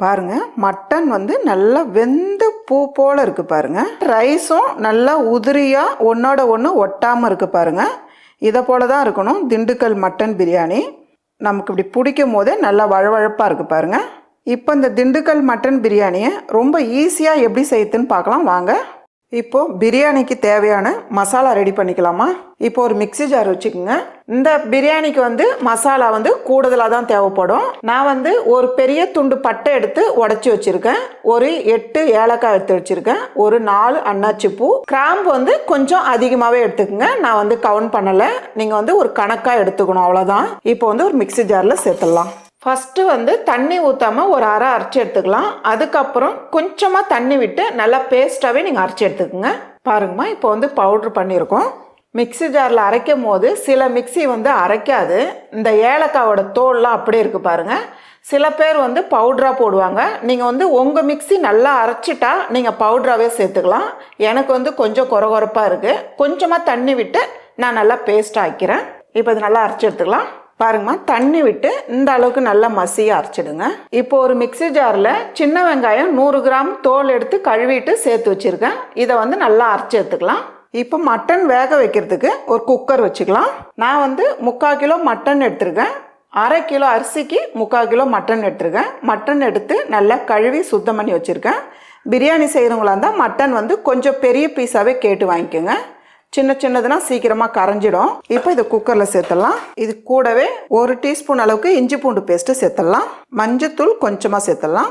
பாருங்க மட்டன் வந்து நல்லா வெந்து பூ போல் இருக்குது பாருங்கள் ரைஸும் நல்லா உதிரியாக ஒன்றோட ஒன்று ஒட்டாமல் இருக்குது பாருங்க. இதை போல தான் இருக்கணும் திண்டுக்கல் மட்டன் பிரியாணி. நமக்கு இப்படி பிடிக்கும் போதே நல்லா வழவழப்பாக இருக்குது பாருங்கள் இப்போ இந்த திண்டுக்கல் மட்டன் பிரியாணியை ரொம்ப ஈஸியாக எப்படி செய்யுதுன்னு பார்க்கலாம். வாங்க. இப்போ பிரியாணிக்கு தேவையான மசாலா ரெடி பண்ணிக்கலாமா? இப்போ ஒரு மிக்ஸி ஜார் வச்சுக்கோங்க. இந்த பிரியாணிக்கு வந்து மசாலா வந்து கூடுதலாக தான் தேவைப்படும். நான் வந்து ஒரு பெரிய துண்டு பட்டை எடுத்து உடச்சி வச்சுருக்கேன். ஒரு எட்டு ஏலக்காய் எடுத்து வச்சுருக்கேன். ஒரு நாலு அன்னாச்சி பூ. கிராம்பு வந்து கொஞ்சம் அதிகமாகவே எடுத்துக்கோங்க. நான் வந்து கவுண்ட் பண்ணலை. நீங்கள் வந்து ஒரு கணக்காக எடுத்துக்கணும். அவ்வளோதான் இப்போ வந்து ஒரு மிக்ஸி ஜாரில் சேர்த்துடலாம். ஃபஸ்ட்டு வந்து தண்ணி ஊற்றாமல் ஒரு அரை அரைச்சி எடுத்துக்கலாம். அதுக்கப்புறம் கொஞ்சமாக தண்ணி விட்டு நல்லா பேஸ்ட்டாகவே நீங்கள் அரைச்சி எடுத்துக்கோங்க. பாருங்கம்மா இப்போ வந்து பவுட்ரு பண்ணியிருக்கோம் மிக்ஸி ஜாரில் அரைக்கும் போது சில மிக்ஸி வந்து அரைக்காது. இந்த ஏலக்காவோட தோல்லாம் அப்படியே இருக்குது பாருங்கள் சில பேர் வந்து பவுட்ராக போடுவாங்க. நீங்கள் வந்து உங்கள் மிக்ஸி நல்லா அரைச்சிட்டா நீங்கள் பவுட்ராகவே சேர்த்துக்கலாம். எனக்கு வந்து கொஞ்சம் குறகுறப்பாக இருக்குது கொஞ்சமாக தண்ணி விட்டு நான் நல்லா பேஸ்ட் ஆக்கிறேன் இப்போ இது நல்லா அரைச்சி எடுத்துக்கலாம். பாருங்கம்மா தண்ணி விட்டு இந்த அளவுக்கு நல்லா மசிய அரைச்சிடுங்க. இப்போ ஒரு மிக்ஸி ஜாரில் சின்ன வெங்காயம் நூறு கிராம் தோல் எடுத்து கழுவிட்டு சேர்த்து வச்சுருக்கேன். இதை வந்து நல்லா அரைச்சி எடுத்துக்கலாம். இப்போ மட்டன் வேக வைக்கிறதுக்கு ஒரு குக்கர் வச்சுக்கலாம். நான் வந்து முக்கால் கிலோ மட்டன் எடுத்திருக்கேன். அரை கிலோ அரிசிக்கு முக்கால் கிலோ மட்டன் எடுத்திருக்கேன். மட்டன் எடுத்து நல்லா கழுவி சுத்தம் பண்ணி வச்சுருக்கேன். பிரியாணி செய்கிறவங்களா இருந்தால் மட்டன் வந்து கொஞ்சம் பெரிய பீஸாகவே கேட்டு வாங்கிக்கோங்க. சின்ன சின்னதுனா சீக்கிரமாக கரைஞ்சிடும். இப்போ இதை குக்கரில் சேர்த்துடலாம். இது கூடவே ஒரு டீஸ்பூன் அளவுக்கு இஞ்சி பூண்டு பேஸ்ட்டு சேர்த்துடலாம். மஞ்சத்தூள் கொஞ்சமாக சேர்த்துடலாம்.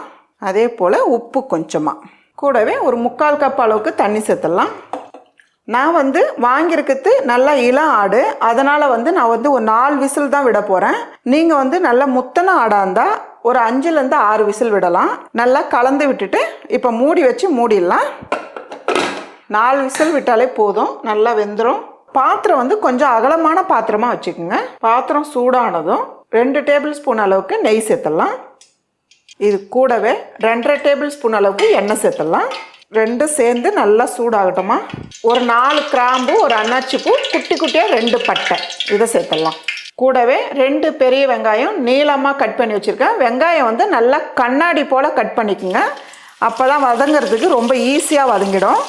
அதே போல் உப்பு கொஞ்சமாக கூடவே ஒரு முக்கால் கப் அளவுக்கு தண்ணி சேர்த்துடலாம். நான் வந்து வாங்கியிருக்கிறது நல்லா இளம் ஆடு. அதனால் வந்து நான் வந்து ஒரு நாலு விசில் தான் விட போகிறேன் நீங்கள் வந்து நல்லா முத்தன ஆடாக இருந்தால் ஒரு அஞ்சுலேருந்து ஆறு விசில் விடலாம். நல்லா கலந்து விட்டுட்டு இப்போ மூடி வச்சு மூடிடலாம். நாலு விசில் விட்டாலே போதும் நல்லா வெந்துடும் பாத்திரம் வந்து கொஞ்சம் அகலமான பாத்திரமாக வச்சுக்கோங்க. பாத்திரம் சூடானதும் ரெண்டு டேபிள் ஸ்பூன் அளவுக்கு நெய் சேர்த்துடலாம். இது கூடவே ரெண்டரை டேபிள் ஸ்பூன் அளவுக்கு எண்ணெய் சேர்த்துடலாம். ரெண்டும் சேர்ந்து நல்லா சூடாகட்டுமா. ஒரு நாலு கிராம்பு ஒரு அன்னாச்சி பூ குட்டி குட்டியாக ரெண்டு பட்டை. இதை சேர்த்துடலாம். கூடவே ரெண்டு பெரிய வெங்காயம் நீளமாக கட் பண்ணி வச்சுருக்கேன். வெங்காயம் வந்து நல்லா கண்ணாடி போல் கட் பண்ணிக்கோங்க. அப்போ தான் வதங்கிறதுக்கு ரொம்ப ஈஸியாக வதங்கிடும்.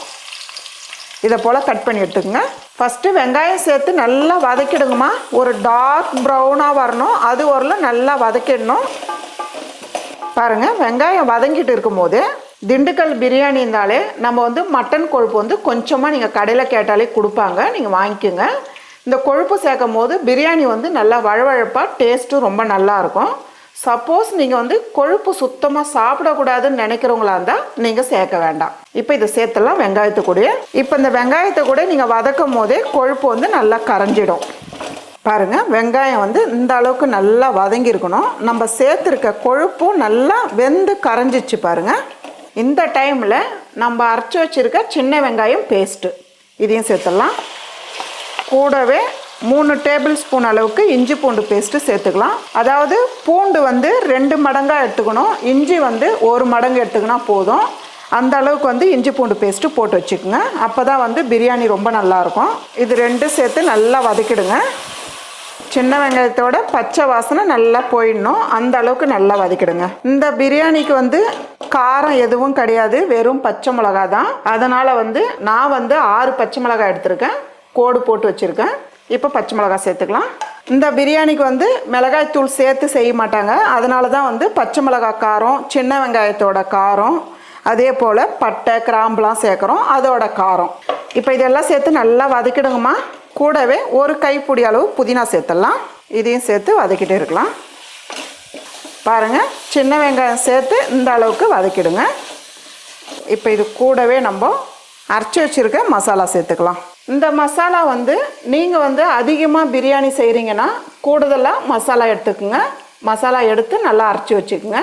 இதை போல் கட் பண்ணி எடுத்துக்கோங்க. ஃபஸ்ட்டு வெங்காயம் சேர்த்து நல்லா வதக்கிடுங்கம்மா. ஒரு டார்க் ப்ரௌனாக வரணும். அது ஒரு நல்லா வதக்கிடணும். பாருங்கள் வெங்காயம் வதங்கிட்டு இருக்கும்போது திண்டுக்கல் பிரியாணி இருந்தாலே நம்ம வந்து மட்டன் கொழுப்பு வந்து கொஞ்சமாக நீங்கள் கடையில் கேட்டாலே கொடுப்பாங்க. நீங்கள் வாங்கிக்கோங்க. இந்த கொழுப்பு சேர்க்கும் போது பிரியாணி வந்து நல்லா வழவழப்பாக டேஸ்ட்டும் ரொம்ப நல்லாயிருக்கும் சப்போஸ் நீங்கள் வந்து கொழுப்பு சுத்தமாக சாப்பிடக்கூடாதுன்னு நினைக்கிறவங்களா இருந்தால் நீங்கள் சேர்க்க வேண்டாம். இப்போ இதை சேர்த்துலாம் வெங்காயத்து கூட இப்போ இந்த வெங்காயத்தை கூட நீங்கள் வதக்கும் போதே கொழுப்பு வந்து நல்லா கரைஞ்சிடும். பாருங்கள் வெங்காயம் வந்து இந்த அளவுக்கு நல்லா வதங்கியிருக்கணும் நம்ம சேர்த்துருக்க கொழுப்பும் நல்லா வெந்து கரைஞ்சிச்சு பாருங்கள் இந்த டைமில் நம்ம அரைச்சி வச்சுருக்க சின்ன வெங்காயம் பேஸ்ட்டு இதையும் சேர்த்துடலாம். கூடவே மூணு டேபிள் ஸ்பூன் அளவுக்கு இஞ்சி பூண்டு பேஸ்ட்டு சேர்த்துக்கலாம். அதாவது பூண்டு வந்து ரெண்டு மடங்காக எடுத்துக்கணும். இஞ்சி வந்து ஒரு மடங்கு எடுத்துக்கினா போதும். அந்த அளவுக்கு வந்து இஞ்சி பூண்டு பேஸ்ட்டு போட்டு வச்சுக்கோங்க. அப்போ தான் வந்து பிரியாணி ரொம்ப நல்லாயிருக்கும் இது ரெண்டும் சேர்த்து நல்லா வதக்கிடுங்க. சின்ன வெங்காயத்தோட பச்சை வாசனை நல்லா போயிடணும். அந்த அளவுக்கு நல்லா வதக்கிடுங்க. இந்த பிரியாணிக்கு வந்து காரம் எதுவும் கிடையாது. வெறும் பச்சை மிளகா தான். அதனால் வந்து நான் வந்து ஆறு பச்சை மிளகாய் எடுத்திருக்கேன். கோடு போட்டு வச்சுருக்கேன். இப்போ பச்சை மிளகாய் சேர்த்துக்கலாம். இந்த பிரியாணிக்கு வந்து மிளகாய் தூள் சேர்த்து செய்ய மாட்டாங்க. அதனால தான் வந்து பச்சை மிளகாய் காரம் சின்ன வெங்காயத்தோட காரம் அதே போல் பட்டை கிராம்புலாம் சேர்க்குறோம். அதோட காரம். இப்போ இதெல்லாம் சேர்த்து நல்லா வதக்கிடுங்கம்மா. கூடவே ஒரு கைப்பிடி அளவு புதினா சேர்த்துடலாம். இதையும் சேர்த்து வதக்கிட்டே இருக்கலாம். பாருங்கள் சின்ன வெங்காயம் சேர்த்து இந்த அளவுக்கு வதக்கிடுங்க. இப்போ இது கூடவே நம்ம அரைச்சி வச்சுருக்க மசாலா சேர்த்துக்கலாம். இந்த மசாலா வந்து நீங்கள் வந்து அதிகமாக பிரியாணி செய்கிறீங்கன்னா கூடுதலாக மசாலா எடுத்துக்கோங்க. மசாலா எடுத்து நல்லா அரைச்சி வச்சுக்கோங்க.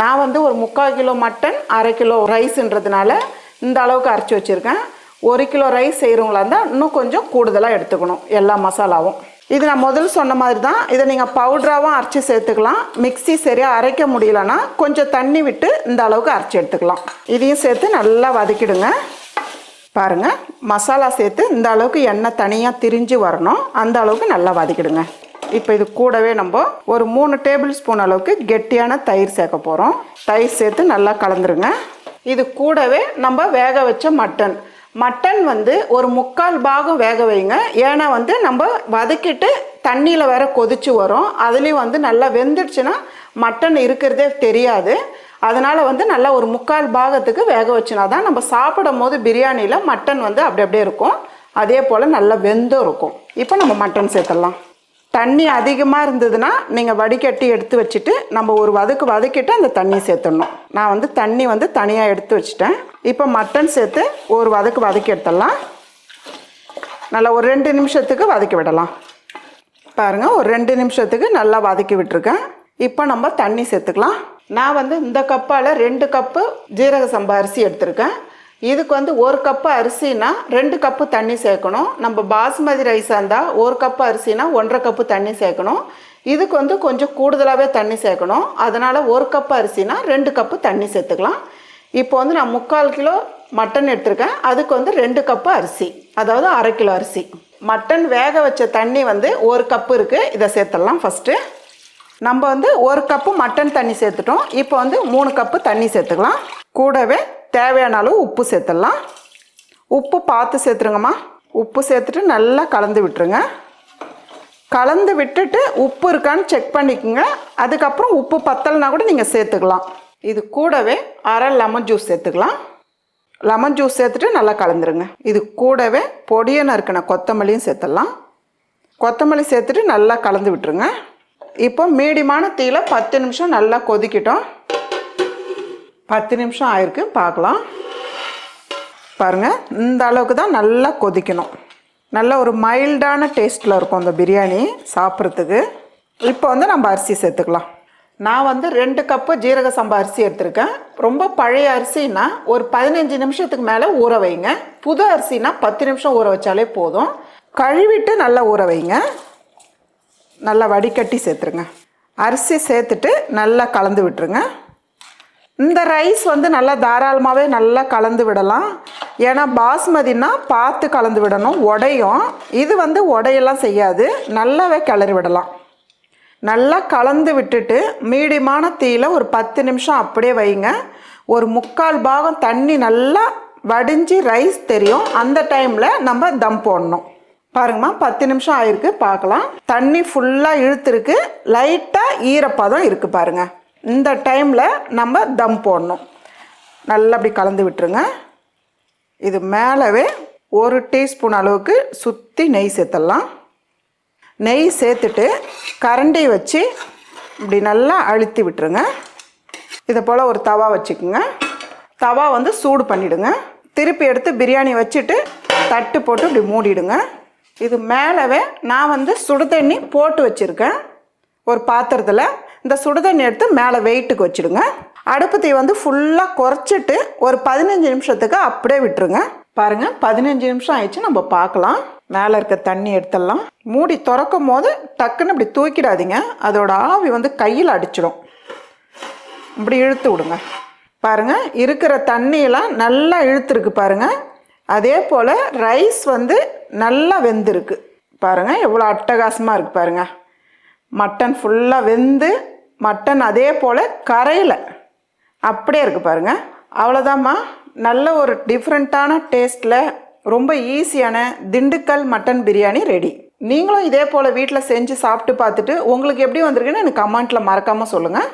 நான் வந்து ஒரு முக்கால் கிலோ மட்டன் அரை கிலோ ரைஸ்ன்றதுனால இந்த அளவுக்கு அரைச்சி வச்சுருக்கேன். ஒரு கிலோ ரைஸ் செய்கிறவங்களா இருந்தால் இன்னும் கொஞ்சம் கூடுதலாக எடுத்துக்கணும் எல்லா மசாலாவும் இது நான் முதல்ல சொன்ன மாதிரி தான். இதை நீங்கள் பவுட்ராகவும் அரைச்சி சேர்த்துக்கலாம். மிக்சி சரியாக அரைக்க முடியலன்னா கொஞ்சம் தண்ணி விட்டு இந்த அளவுக்கு அரைச்சி எடுத்துக்கலாம். இதையும் சேர்த்து நல்லா வதக்கிடுங்க. பாருங்கள் மசாலா சேர்த்து இந்த அளவுக்கு எண்ணெய் தனியாக திரிஞ்சு வரணும். அந்த அளவுக்கு நல்லா வதக்கிடுங்க. இப்போ இது கூடவே நம்ம ஒரு மூணு டேபிள் ஸ்பூன் அளவுக்கு கெட்டியான தயிர் சேர்க்க போகிறோம் தயிர் சேர்த்து நல்லா கலந்துருங்க. இது கூடவே நம்ம வேக வச்ச மட்டன். மட்டன் வந்து ஒரு முக்கால் பாகம் வேக வைங்க. ஏன்னா வந்து நம்ம வதக்கிட்டு தண்ணியில் வேற கொதிச்சு வரும். அதுலேயும் வந்து நல்லா வெந்துடுச்சுன்னா மட்டன் இருக்கிறதே தெரியாது. அதனால் வந்து நல்லா ஒரு முக்கால் பாகத்துக்கு வேக வச்சுனா தான் நம்ம சாப்பிடும் போது பிரியாணியில் மட்டன் வந்து அப்படி அப்படியே இருக்கும். அதே போல் நல்லா வெந்தும் இருக்கும். இப்போ நம்ம மட்டன் சேர்த்துடலாம். தண்ணி அதிகமாக இருந்ததுன்னா நீங்கள் வடிகட்டி எடுத்து வச்சுட்டு நம்ம ஒரு வதக்கு வதக்கிட்டு அந்த தண்ணி சேர்த்துடணும். நான் வந்து தண்ணி வந்து தனியாக எடுத்து வச்சுட்டேன். இப்போ மட்டன் சேர்த்து ஒரு வதக்கு வதக்கி எடுத்துடலாம். நல்லா ஒரு ரெண்டு நிமிஷத்துக்கு வதக்கி விடலாம். பாருங்கள் ஒரு ரெண்டு நிமிஷத்துக்கு நல்லா வதக்கி விட்டுருக்கேன். இப்போ நம்ம தண்ணி சேர்த்துக்கலாம். நான் வந்து இந்த கப்பால் ரெண்டு கப்பு ஜீரக சம்பா அரிசி எடுத்திருக்கேன். இதுக்கு வந்து ஒரு கப்பு அரிசினா ரெண்டு கப்பு தண்ணி சேர்க்கணும். நம்ம பாஸ்மதி ரைஸாக இருந்தால் ஒரு கப்பு அரிசினா ஒன்றரை கப்பு தண்ணி சேர்க்கணும். இதுக்கு வந்து கொஞ்சம் கூடுதலாகவே தண்ணி சேர்க்கணும். அதனால் ஒரு கப்பு அரிசினா ரெண்டு கப்பு தண்ணி சேர்த்துக்கலாம். இப்போ வந்து நான் முக்கால் கிலோ மட்டன் எடுத்திருக்கேன். அதுக்கு வந்து ரெண்டு கப்பு அரிசி. அதாவது அரை கிலோ அரிசி. மட்டன் வேக வச்ச தண்ணி வந்து ஒரு கப்பு இருக்குது இதை சேர்த்துடலாம் ஃபஸ்ட்டு நம்ம வந்து ஒரு கப்பு மட்டன் தண்ணி சேர்த்துட்டோம். இப்போ வந்து மூணு கப்பு தண்ணி சேர்த்துக்கலாம். கூடவே தேவையான அளவு உப்பு சேர்த்துடலாம். உப்பு பார்த்து சேர்த்துருங்கம்மா. உப்பு சேர்த்துட்டு நல்லா கலந்து விட்டுருங்க. கலந்து விட்டுட்டு உப்பு இருக்கான்னு செக் பண்ணிக்கோங்க. அதுக்கப்புறம் உப்பு பத்தலைனா கூட நீங்கள் சேர்த்துக்கலாம். இது கூடவே அரை லெமன் ஜூஸ் சேர்த்துக்கலாம். லெமன் ஜூஸ் சேர்த்துட்டு நல்லா கலந்துருங்க. இது கூடவே பொடியை நறுக்கின கொத்தமல்லியும் சேர்த்துடலாம். கொத்தமல்லி சேர்த்துட்டு நல்லா கலந்து விட்டுருங்க. இப்போ மீடியமான தீயில் பத்து நிமிஷம் நல்லா கொதிக்கிட்டோம். பத்து நிமிஷம் ஆயிருக்கு பார்க்கலாம். பாருங்கள் இந்த அளவுக்கு தான் நல்லா கொதிக்கணும். நல்ல ஒரு மைல்டான டேஸ்ட்டில் இருக்கும் அந்த பிரியாணி சாப்பிட்றதுக்கு. இப்போ வந்து நம்ம அரிசி சேர்த்துக்கலாம். நான் வந்து ரெண்டு கப்பு ஜீரக சம்பா அரிசி எடுத்திருக்கேன். ரொம்ப பழைய அரிசினா ஒரு பதினஞ்சு நிமிஷத்துக்கு மேலே ஊற வைங்க. புது அரிசினா பத்து நிமிஷம் ஊற வச்சாலே போதும். கழுவிட்டு நல்லா ஊற வைங்க. நல்லா வடிகட்டி சேர்த்துருங்க. அரிசி சேர்த்துட்டு நல்லா கலந்து விட்டுருங்க. இந்த ரைஸ் வந்து நல்லா தாராளமாகவே நல்லா கலந்து விடலாம். ஏன்னா பாஸ்மதினா பார்த்து கலந்து விடணும் உடையும். இது வந்து உடையெல்லாம் செய்யாது. நல்லாவே கிளறி விடலாம். நல்லா கலந்து விட்டுட்டு மீடியமான தீயில ஒரு பத்து நிமிஷம் அப்படியே வைங்க. ஒரு முக்கால் பாகம் தண்ணி நல்லா வடிஞ்சு ரைஸ் தெரியும். அந்த டைமில் நம்ம தம் போடணும். பாருங்கம்மா பத்து நிமிஷம் ஆயிருக்கு பார்க்கலாம். தண்ணி ஃபுல்லாக இழுத்துருக்கு. லைட்டாக ஈரப்பதம் இருக்குது பாருங்க. இந்த டைமில் நம்ம தம் போடணும். நல்லா அப்படி கலந்து விட்டுருங்க. இது மேலவே ஒரு டீஸ்பூன் அளவுக்கு சுற்றி நெய் சேர்த்துடலாம். நெய் சேர்த்துட்டு கரண்டி வச்சு இப்படி நல்லா அழுத்தி விட்டுருங்க. இதை போல் ஒரு தவா வச்சுக்கோங்க. தவா வந்து சூடு பண்ணிவிடுங்க திருப்பி எடுத்து பிரியாணி வச்சுட்டு தட்டு போட்டு இப்படி மூடிடுங்க. இது மேலவே நான் வந்து சுடுதண்ணி போட்டு வச்சுருக்கேன். ஒரு பாத்திரத்தில். இந்த சுடுதண்ணி எடுத்து மேலே வெயிட்டுக்கு வச்சுடுங்க. அடுப்பு தீ வந்து ஃபுல்லாக குறைச்சிட்டு ஒரு பதினஞ்சு நிமிஷத்துக்கு அப்படியே விட்டுருங்க. பாருங்கள் பதினஞ்சு நிமிஷம் ஆயிடுச்சு நம்ம பார்க்கலாம். மேலே இருக்க தண்ணி எடுத்துடலாம். மூடி திறக்கும் போது டக்குன்னு இப்படி தூக்கிடாதீங்க. அதோட ஆவி வந்து கையில் அடிச்சிடும். இப்படி இழுத்து விடுங்க. பாருங்கள் இருக்கிற தண்ணியெல்லாம் நல்லா இழுத்துருக்கு பாருங்கள் அதே போல் ரைஸ் வந்து நல்லா வெந்திருக்கு. பாருங்கள் எவ்வளோ அட்டகாசமாக இருக்குது பாருங்கள் மட்டன் ஃபுல்லாக வெந்து மட்டன் அதே போல் கரையில் அப்படியே இருக்குது பாருங்க. அவ்வளோதாம்மா நல்ல ஒரு டிஃப்ரெண்ட்டான டேஸ்ட்டில் ரொம்ப ஈஸியான திண்டுக்கல் மட்டன் பிரியாணி ரெடி நீங்களும் இதே போல் வீட்டில் செஞ்சு சாப்பிட்டு பார்த்துட்டு உங்களுக்கு எப்படி வந்திருக்குன்னு எனக்கு கமெண்ட்டில் மறக்காமல் சொல்லுங்கள்